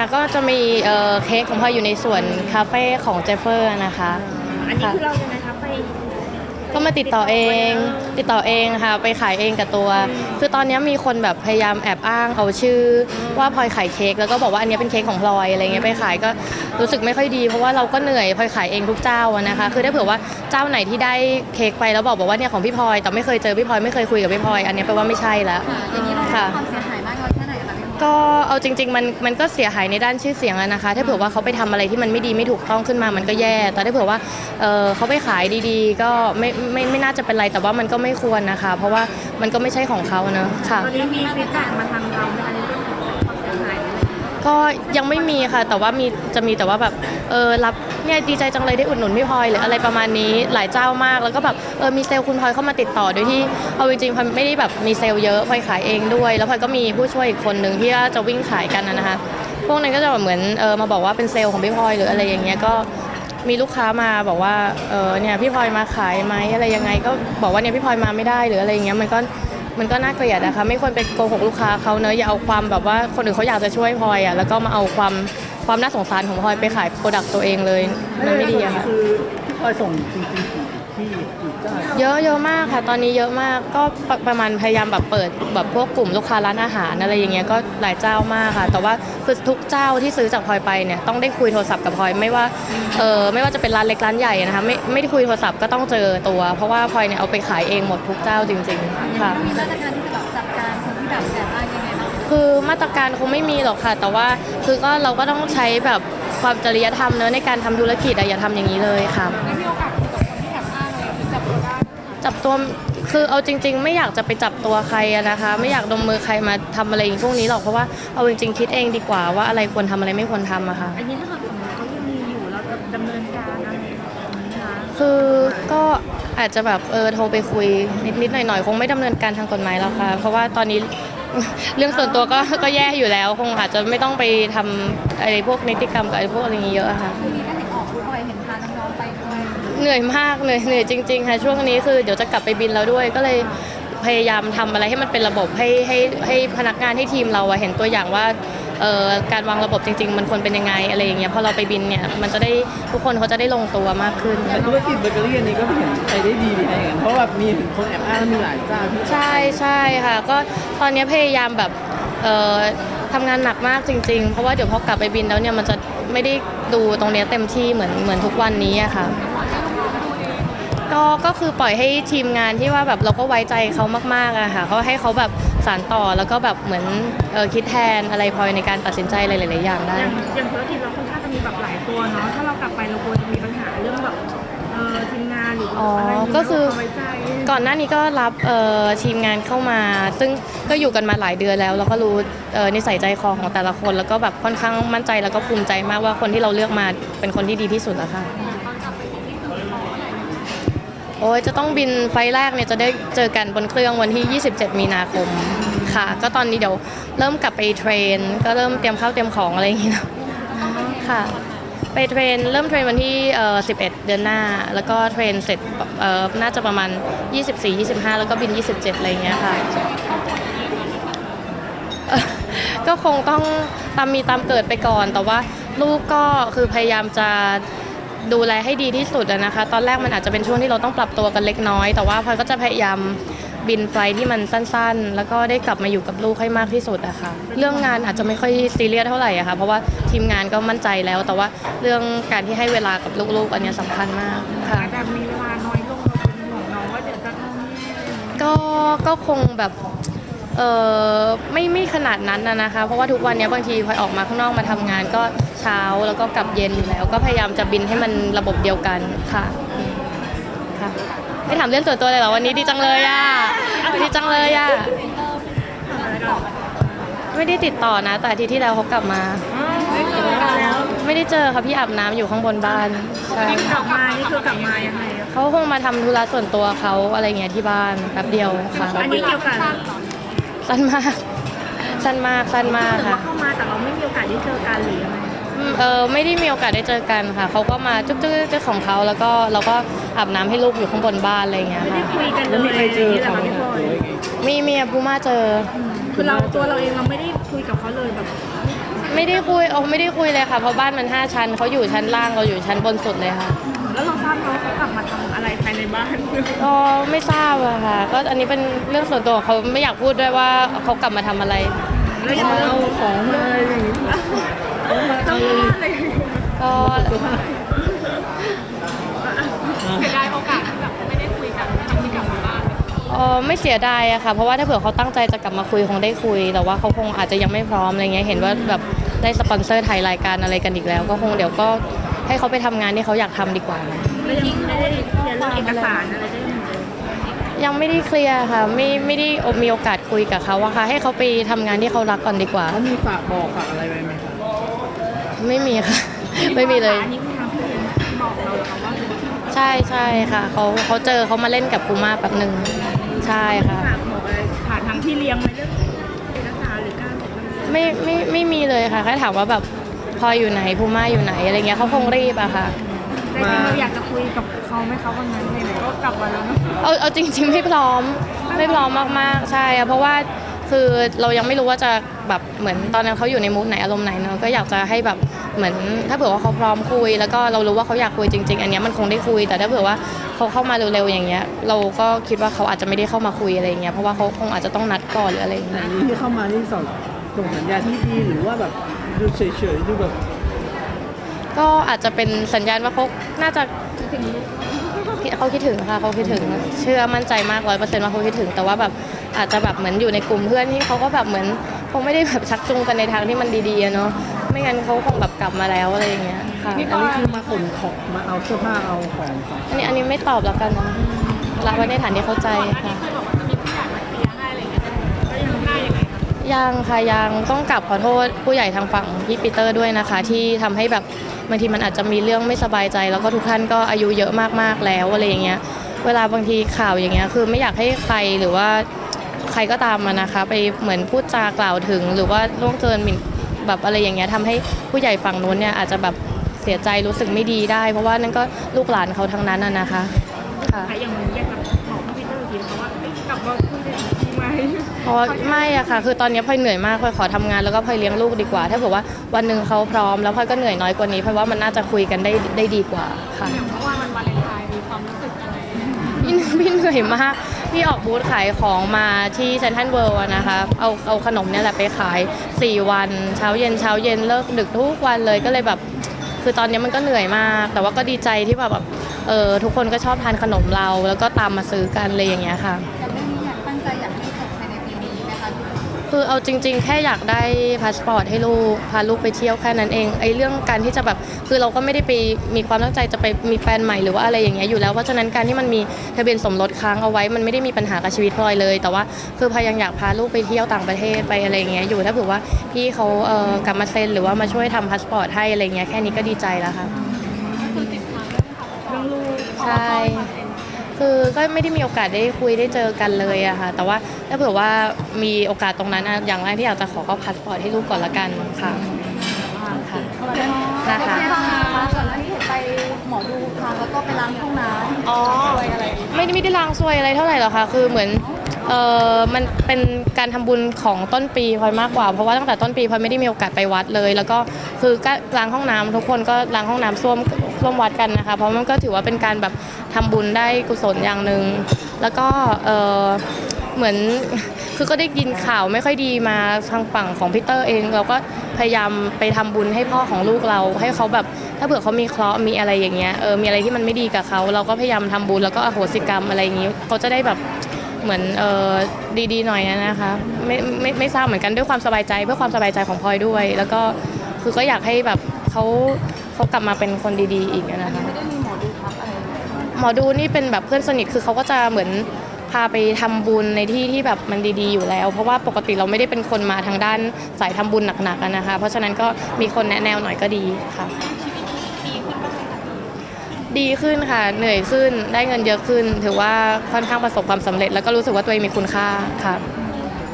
ค่ะก็จะมีเอ่อเค้กของพลอยอยู่ในส่วนคาเฟ่ของเจฟเฟอร์นะคะ อันนี้คือเรายังไงคะไป ก็มาติดต่อเอง ติดต่อเองค่ะ ไปขายเองกับตัว คือตอนนี้มีคนแบบพยายามแอบอ้างเอาชื่อ ว่าพลอยขายเค้กแล้วก็บอกว่าอันนี้เป็นเค้กของพลอยอะไรเงี้ยไปขายก็รู้สึกไม่ค่อยดี เพราะว่าเราก็เหนื่อยพลอยขายเองทุกเจ้าอะนะคะ คือถ้าเผื่อว่าเจ้าไหนที่ได้เค้กไปแล้วบอกบอกว่าเนี่ยของพี่พลอยแต่ไม่เคยเจอพี่พลอยไม่เคยคุยกับพี่พลอยอันนี้แปลว่าไม่ใช่แล้วอย่างนี้เราได้ค่ะ ความเสียหายมากน้อยแค่ ก็เอาจริง ๆ มันมันก็เสียหายในด้านชื่อเสียงอะนะคะ ถ้าเผื่อว่าเขาไปทำอะไรที่มันไม่ดีไม่ถูกต้องขึ้นมามันก็แย่ แต่ถ้าเผื่อว่าเออเขาไปขายดีๆ ก็ไม่ไม่ไม่น่าจะเป็นไรแต่ว่ามันก็ไม่ควรนะคะ เพราะว่ามันก็ไม่ใช่ของเขาเนอะค่ะ ตอนนี้มีฟีดแบ็กมาทางเราไหมคะ ก็ยังไม่มีค่ะ แต่ว่ามีจะมีแต่ว่าแบบเออรับเนี่ยดีใจจังเลยได้อุดหนุนพี่พลอยหรืออะไรประมาณนี้หลายเจ้ามาก แล้วก็แบบเออมีเซลล์คุณพลอยเข้ามาติดต่อโดยที่เอาจริงๆพลอยไม่ได้แบบมีเซลล์เยอะพลอยขายเองด้วย แล้วพลอยก็มีผู้ช่วยอีกคนหนึ่งที่จะวิ่งขายกันนะนะคะพวกนั้นก็จะแบบเหมือนเออมาบอกว่าเป็นเซลล์ของพี่พลอยหรืออะไรอย่างเงี้ยก็มีลูกค้ามาบอกว่าเออเนี่ยพี่พลอยมาขายไหมอะไรยังไงก็บอกว่าเนี่ยพี่พลอยมาไม่ได้หรืออะไรอย่างเงี้ยมันก็ มันก็น่าเกลียดนะคะ ไม่ควรไปโกหกลูกค้าเขาเนอะอย่าเอาความแบบว่าคนอื่นเขาอยากจะช่วยพลอยอะแล้วก็มาเอาความความน่าสงสารของพลอยไปขายโปรดักต์ตัวเองเลยมันไม่ดีอะค่ะ คือพี่พลอยส่งจริงๆ ที่กี่เจ้าเยอะเยอะมากค่ะ ตอนนี้เยอะมากก็ประประมาณพยายามแบบเปิดแบบพวกกลุ่มลูกค้าร้านอาหารอะไรอย่างเงี้ยก็หลายเจ้ามากค่ะ แต่ว่าคือทุกเจ้าที่ซื้อจากพลอยไปเนี่ยต้องได้คุยโทรศัพท์กับพลอยไม่ว่าเออไม่ว่าจะเป็นร้านเล็กร้านใหญ่นะคะไม่ไม่ได้คุยโทรศัพท์ก็ต้องเจอตัว เพราะว่าพลอยเนี่ยเอาไปขายเองหมดทุกเจ้าจริง ๆ ค่ะมีมาตรการที่จะแบบจัดการคนที่แบบแอบอ้างยังไงบ้างคือมาตรการคงไม่มีหรอกค่ะ แต่ว่าคือก็เราก็ต้องใช้แบบความจริยธรรมเนอะในการทำธุรกิจอะอย่าทำอย่างนี้เลยค่ะ จับตัวคือเอาจริง ๆ ไม่อยากจะไปจับตัวใครอะนะคะ ไม่อยากดมมือใครมาทำอะไรอย่างพวกนี้หรอกเพราะว่าเอาจริงๆคิดเองดีกว่าว่าอะไรควรทำอะไรไม่ควรทำอะค่ะ อันนี้ถ้าเกิดสมมติเขายังมีอยู่เราจะดำเนินการอะไรอย่างเงี้ยคะคือก็อาจจะแบบเออโทรไปคุยนิดๆหน่อยๆ คงไม่ดำเนินการทางกฎหมายแล้วค่ะ เพราะว่าตอนนี้ เรื่องส่วนตัวก็ก็แย่อยู่แล้ว คงอาจจะไม่ต้องไปทำอะไรพวกนิติกรรมกับอะไรพวกอะไรอย่างนี้เยอะอะค่ะทีนี้ก็เห็นออกพูดบ่อยเห็นพ เหนื่อยมากเหนื่อยเหนื่อยจริง ๆ ค่ะ ช่วงนี้คือเดี๋ยวจะกลับไปบินแล้วด้วย ก็เลยพยายามทำอะไรให้มันเป็นระบบให้ให้ให้พนักงานให้ทีมเราอะเห็นตัวอย่างว่าเอ่อการวางระบบจริง ๆ มันควรเป็นยังไงอะไรอย่างเงี้ยพอเราไปบินเนี่ยมันจะได้ทุกคนเขาจะได้ลงตัวมากขึ้นแต่ธุรกิจเบเกอรี่อันนี้ก็เห็นไปได้ดีดีนะอย่างนั้นเพราะว่ามีถึงคนแอบอ้างแล้วมีหลายเจ้าที่ใช่ใช่ค่ะ ก็ตอนนี้พยายามแบบเอ่อทำงานหนักมากจริง ๆ เพราะว่าเดี๋ยวพอกลับไปบินแล้วเนี่ยมันจะไม่ได้ดูตรงเนี้ยเต็มที่เหมือนเหมือนทุกวันนี้อะค่ะ ก็ก็คือปล่อยให้ทีมงานที่ว่าแบบเราก็ไว้ใจเขามากๆอะค่ะเขาให้เขาแบบสานต่อแล้วก็แบบเหมือนเออคิดแทนอะไรพลอยในการตัดสินใจอะไรหลายๆอย่างได้ อย่างอย่างธุรกิจเราค่อนข้างจะมีแบบหลายตัวเนาะถ้าเรากลับไปเรากลัวจะมีปัญหาเรื่องแบบเออทีมงานหรืออ๋ออะไรก็คือไว้ใจก่อนหน้านี้ก็รับเอ่อทีมงานเข้ามา ซึ่งก็อยู่กันมาหลายเดือนแล้วแล้วก็รู้เอ่อนิสัยใจคอของแต่ละคน แล้วก็แบบค่อนข้างมั่นใจแล้วก็ภูมิใจมากว่าคนที่เราเลือกมาเป็นคนที่ดีที่สุดแล้วค่ะ โอ้ยจะต้องบินไฟล์แรกเนี่ยจะได้เจอกันบนเครื่องวันที่ 27 มีนาคมค่ะ ก็ตอนนี้เดี๋ยวเริ่มกลับไปเทรน ก็เริ่มเตรียมข้าวเตรียมของอะไรอย่างเงี้ยนะค่ะ ไปเทรนเริ่มเทรนวันที่เอ่อ11 เดือนหน้า แล้วก็เทรนเสร็จเอ่อน่าจะประมาณ 24 25 แล้วก็บิน 27 อะไรอย่างเงี้ยค่ะก็คงต้องตามมีตามเกิดไปก่อน แต่ว่าลูกก็คือพยายามจะ ดูแลให้ดีที่สุดอะนะคะ ตอนแรกมันอาจจะเป็นช่วงที่เราต้องปรับตัวกันเล็กน้อย แต่ว่าพลอยก็จะพยายามบินไฟล์ที่มันสั้นๆ แล้วก็ได้กลับมาอยู่กับลูกให้มากที่สุดอะค่ะ เรื่องงานอาจจะไม่ค่อยซีเรียสเท่าไหร่อะค่ะ เพราะว่าทีมงานก็มั่นใจแล้ว แต่ว่าเรื่องการที่ให้เวลากับลูกๆ อันเนี้ยสำคัญมากค่ะอาจจะมีเวลาน้อยลงเราเป็นห่วงน้องว่าเดี๋ยวจะต้องก็ก็คงแบบ เออไม่ไม่ขนาดนั้นนะนะคะ เพราะว่าทุกวันเนี้ยบางทีพลอยออกมาข้างนอกมาทำงานก็เช้าแล้วก็กลับเย็นอยู่แล้ว ก็พยายามจะบินให้มันระบบเดียวกันค่ะค่ะไม่ถามเรื่องส่วนตัวเลยเหรอวันนี้ดีจังเลยอะดีจังเลยอะไม่ได้ติดต่อนะ แต่อาทิตย์ที่แล้วเขากลับมา ไม่เจอกันแล้วไม่ได้เจอค่ะพี่อาบน้ำอยู่ข้างบนบ้านใช่กลับมานี่คือกลับมายังไงอะเขาคงมาทำธุระส่วนตัวเขาอะไรเงี้ยที่บ้านแป๊บเดียวค่ะอันนี้เกี่ยวกับ สั้นมาก สั้นมากสั้นมากถือค่ะว่าเข้ามาแต่เราไม่มีโอกาสได้เจอกันหรือยังไงอืมเออไม่ได้มีโอกาสได้เจอกันค่ะ เขาก็มาจุ๊บจุ๊บจุ๊บของเขาแล้วก็เราก็อาบน้ำให้ลูกอยู่ข้างบนบ้านอะไรอย่างเงี้ยไม่ได้ค่ะคุยกันเลแล้วยมีใครเจอนี่แหละเขาไหมค่ะพี่พลอยคะหรือว่ายังไงมีเมียพูม่าเจอ คือเราตัวเราเองเราไม่ได้คุยกับเขาเลยแบบไม่ได้คุยโอ้ไม่ได้คุยเลยค่ะเพราะบ้านมัน5ชั้นเขาอยู่ชั้นล่างเราอยู่ชั้นบนสุดเลยค่ะ แล้วเราทราบเขาเขากลับมาทำอะไรภายในบ้าน ก็ไม่ทราบอะค่ะ ก็อันนี้เป็นเรื่องส่วนตัวของเขาไม่อยากพูดด้วยว่าเขากลับมาทำอะไร แล้วยังมาเราเอาของมาอะไรอย่างงี้เอามาต้อเอางว่าอะไรก็เสื้อผ้าเสียดายโอกาสที่แบบไม่ได้คุยกันครั้งที่กลับมาบ้านเออไม่เสียดายอะค่ะ เพราะว่าถ้าเผื่อเขาตั้งใจจะกลับมาคุยคงได้คุย แต่ว่าเขาคงอาจจะยังไม่พร้อมอะไรเงี้ย เห็นว่าแบบได้สปอนเซอร์ถ่ายรายการอะไรกันอีกแล้ว ก็คงเดี๋ยวก็ ให้เขาไปทำงานที่เขาอยากทำดีกว่าแล้วยังไม่ได้เคลียร์เรื่องเอกสารอะไรได้ไหมยังไม่ได้เคลียร์ค่ะไม่ไม่ได้มีโอกาสคุยกับเขาอะค่ะ ให้เขาไปทำงานที่เขารักก่อนดีกว่า เขามีฝากบอกฝากอะไรไว้ไหมคะไม่มีค่ะ ไม่มีเลย อันนี้คือทางพี่เลี้ยงบอกเราเหรอคะว่าใช่ใช่ค่ะเขาเขาเจอเขามาเล่นกับกูมาแป๊บหนึ่งใช่ค่ะ ฝากบอกอะไรผ่านทางพี่เลี้ยงไหมเรื่องเอกสารหรือการบอกอะไรไม่ไม่ไม่มีเลยค่ะแค่ถามว่าแบบ พลอยอยู่ไหนภูม่าอยู่ไหนอะไรเงี้ยเขาคงรีบอะค่ะแต่จริงๆเราอยากจะคุยกับเขาไหมเขาวันนั้นเลยก็กลับมาแล้วเนอะเอาเอาจริงๆไม่พร้อมไม่พร้อมมากๆใช่อะเพราะว่าคือเรายังไม่รู้ว่าจะแบบเหมือนตอนนั้นเขาอยู่ในมูดไหนอารมณ์ไหนเนอะก็อยากจะให้แบบเหมือน ถ้าเผื่อว่าเขาพร้อมคุย แล้วก็เรารู้ว่าเขาอยากคุยจริง ๆ อันเนี้ยมันคงได้คุย แต่ถ้าเผื่อว่าเขาเข้ามาเร็วๆอย่างเงี้ย เราก็คิดว่าเขาอาจจะไม่ได้เข้ามาคุยอะไรอย่างเงี้ยเพราะว่าเขาคงอาจจะต้องนัดก่อนหรืออะไรอย่างแต่เงี้ยอันนี้ที่เข้ามานี่ส่งส่งสัญญาณที่ดีหรือว่าแบบ ดูเฉยๆดูแบบก็อาจจะเป็นสัญญาณว่าเขาน่าจะเขาคิดถึงค่ะเขาคิดถึง เชื่อมั่นใจมากร้อยเปอร์เซ็นต์ว่าเขาคิดถึง แต่ว่าแบบอาจจะแบบเหมือนอยู่ในกลุ่มเพื่อนที่เขาก็แบบเหมือนคงไม่ได้แบบชักจูงกันในทางที่มันดีๆเนาะไม่งั้นเขาคงแบบกลับมาแล้วอะไรอย่างเงี้ยค่ะอันนี้คือมาขนของมาเอาเสื้อผ้าเอาของของอันนี้อันนี้ไม่ตอบแล้วกันนะรับไว้ในฐานที่เข้าใจค่ะ ยังไงคะยังค่ะยังต้องกลับขอโทษผู้ใหญ่ทางฝั่งพี่ปีเตอร์ด้วยนะคะ ที่ทำให้แบบบางทีมันอาจจะมีเรื่องไม่สบายใจ แล้วก็ทุกท่านก็อายุเยอะมากๆแล้วอะไรอย่างเงี้ยเวลาบางทีข่าวอย่างเงี้ยคือไม่อยากให้ใครหรือว่าใครก็ตามมานะคะ ไปเหมือนพูดจากล่าวถึง หรือว่าล่วงเกินหมิ่นแบบอะไรอย่างเงี้ยทำให้ผู้ใหญ่ฝั่งนู้นเนี่ยอาจจะแบบเสียใจรู้สึกไม่ดีได้ เพราะว่านั่นก็ลูกหลานเขาทั้งนั้นน่ะนะคะค่ะใครยังอยากจะบอกพี่ปีเตอร์ทีเขาว่าเอ้ยกลับมาคุยกันอีกทีไหม เพราะไม่อะค่ะ คือตอนนี้พลอยเหนื่อยมากพลอยขอทำงานแล้วก็พลอยเลี้ยงลูกดีกว่า ถ้าเผื่อว่าวันหนึ่งเขาพร้อมแล้วพลอยก็เหนื่อยน้อยกว่านี้พลอยว่ามันน่าจะคุยกันได้ได้ดีกว่าค่ะ อย่างเมื่อวานวันวาเลนไทน์มีความรู้สึกอะไรพี่พี่เหนื่อยมาก พี่ออกบูธขายของมาที่เซนทรัลเวิลด์นะคะ เอาเอาขนมเนี่ยแหละไปขาย 4 วัน เช้าเย็นเช้าเย็นเลิกดึกทุกวันเลยก็เลยแบบ คือตอนนี้มันก็เหนื่อยมาก แต่ว่าก็ดีใจที่แบบแบบเออทุกคนก็ชอบทานขนมเรา แล้วก็ตามมาซื้อกันเลยอย่างเงี้ยค่ะ คือเอาจริง ๆ แค่อยากได้พาสปอร์ตให้ลูกพาลูกไปเที่ยวแค่นั้นเองไอ้เรื่องการที่จะแบบคือเราก็ไม่ได้ไปมีความตั้งใจจะไปมีแฟนใหม่หรือว่าอะไรอย่างเงี้ยอยู่แล้วเพราะฉะนั้นการที่มันมีทะเบียนสมรสค้างเอาไว้มันไม่ได้มีปัญหากับชีวิตพลอยเลย แต่ว่าคือพลอยยังอยากพาลูกไปเที่ยวต่างประเทศไปอะไรอย่างเงี้ยอยู่ถ้าเผื่อว่าพี่เขาเอ่อกลับมาเซ็นหรือว่ามาช่วยทำพาสปอร์ตให้อะไรเงี้ยแค่นี้ก็ดีใจแล้วค่ะเรื่องลูกใช่ คือก็ไม่ได้มีโอกาสได้คุยได้เจอกันเลยอะค่ะ แต่ว่าถ้าเผื่อว่ามีโอกาสตรงนั้นอะอย่างแรกที่อยากจะขอก็พาสปอร์ตให้ลูกก่อนละกันค่ะค่ะนะนะคะคะก่อนหน้านี้เห็นไปหมอดูทางแล้วก็ไปล้างห้องน้ำอ๋อด้วยอะไรอย่างเงี้ยไม่ได้ไม่ได้ล้างซวยอะไรเท่าไหร่หรอกค่ะ คือเหมือนเออมันเป็นการทำบุญของต้นปีพลอยมากกว่า เพราะว่าตั้งแต่ต้นปีพลอยไม่ได้มีโอกาสไปวัดเลย แล้วก็คือก็ล้างห้องน้ำทุกคนก็ล้างห้องน้ำส้วมส้วมวัดกันนะคะ เพราะมันก็ถือว่าเป็นการแบบ ทำบุญได้กุศลอย่างหนึ่งแล้วก็เออเหมือนคือก็ได้ยินข่าวไม่ค่อยดีมาทางฝั่งของพีเตอร์เอง เราก็พยายามไปทำบุญให้พ่อของลูกเรา ให้เขาแบบถ้าเผื่อเขามีเคราะห์มีอะไรอย่างเงี้ยเออมีอะไรที่มันไม่ดีกับเขาเราก็พยายามทำบุญแล้วก็อโหสิกรรมอะไรอย่างงี้เขาจะได้แบบเหมือนเออดีๆหน่อยนะคะไม่ไม่ไม่ทราบเหมือนกันด้วยความสบายใจเพื่อความสบายใจของพลอยด้วย แล้วก็คือก็อยากให้แบบเขาเขากลับมาเป็นคนดี ๆ อีกนะคะ หมอดูนี่เป็นแบบเพื่อนสนิทคือเขาก็จะเหมือนพาไปทำบุญในที่ที่แบบมันดีๆอยู่แล้ว เพราะว่าปกติเราไม่ได้เป็นคนมาทางด้านสายทำบุญหนักๆนะคะ เพราะฉะนั้นก็มีคนแนะแนวหน่อยก็ดีค่ะ ดีขึ้นค่ะ เหนื่อยขึ้นได้เงินเยอะขึ้น ถือว่าค่อนข้างประสบความสำเร็จ แล้วก็รู้สึกว่าตัวเองมีคุณค่าค่ะ